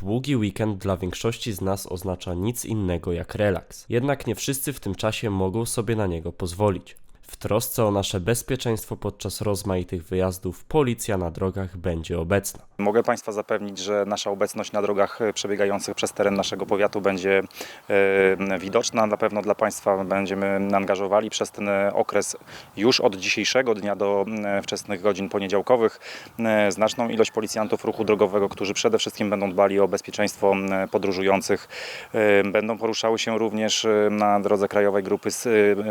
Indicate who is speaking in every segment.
Speaker 1: Długi weekend dla większości z nas oznacza nic innego jak relaks. Jednak nie wszyscy w tym czasie mogą sobie na niego pozwolić. W trosce o nasze bezpieczeństwo podczas rozmaitych wyjazdów policja na drogach będzie obecna.
Speaker 2: Mogę Państwa zapewnić, że nasza obecność na drogach przebiegających przez teren naszego powiatu będzie e, widoczna. Na pewno dla Państwa będziemy angażowali przez ten e, okres już od dzisiejszego dnia do e, wczesnych godzin poniedziałkowych znaczną ilość policjantów ruchu drogowego, którzy przede wszystkim będą dbali o bezpieczeństwo podróżujących. Będą poruszały się również na drodze krajowej grupy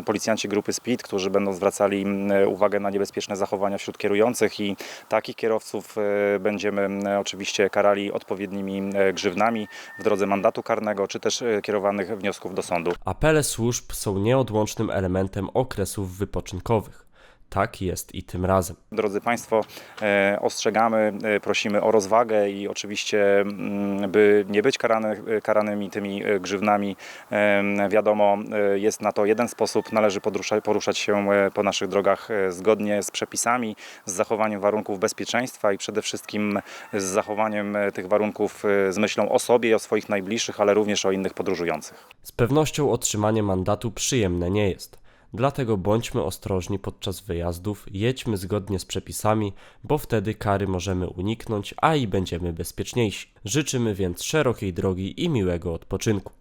Speaker 2: policjanci grupy SPID, którzy będą zwracali m, uwagę na niebezpieczne zachowania wśród kierujących i takich kierowców e, będziemy m, oczywiście karali odpowiednimi e, grzywnami w drodze mandatu karnego, czy też e, kierowanych wniosków do sądu.
Speaker 1: Apele służb są nieodłącznym elementem okresów wypoczynkowych. Tak jest i tym razem.
Speaker 2: Drodzy Państwo, e, ostrzegamy, e, prosimy o rozwagę i oczywiście, mm, by nie być karany, karanymi tymi e, grzywnami, wiadomo, jest na to jeden sposób, należy poruszać się po naszych drogach zgodnie z przepisami, z zachowaniem warunków bezpieczeństwa i przede wszystkim z zachowaniem tych warunków z myślą o sobie o swoich najbliższych, ale również o innych podróżujących.
Speaker 1: Z pewnością otrzymanie mandatu przyjemne nie jest. Dlatego bądźmy ostrożni podczas wyjazdów, jedźmy zgodnie z przepisami, bo wtedy kary możemy uniknąć, a i będziemy bezpieczniejsi. Życzymy więc szerokiej drogi i miłego odpoczynku.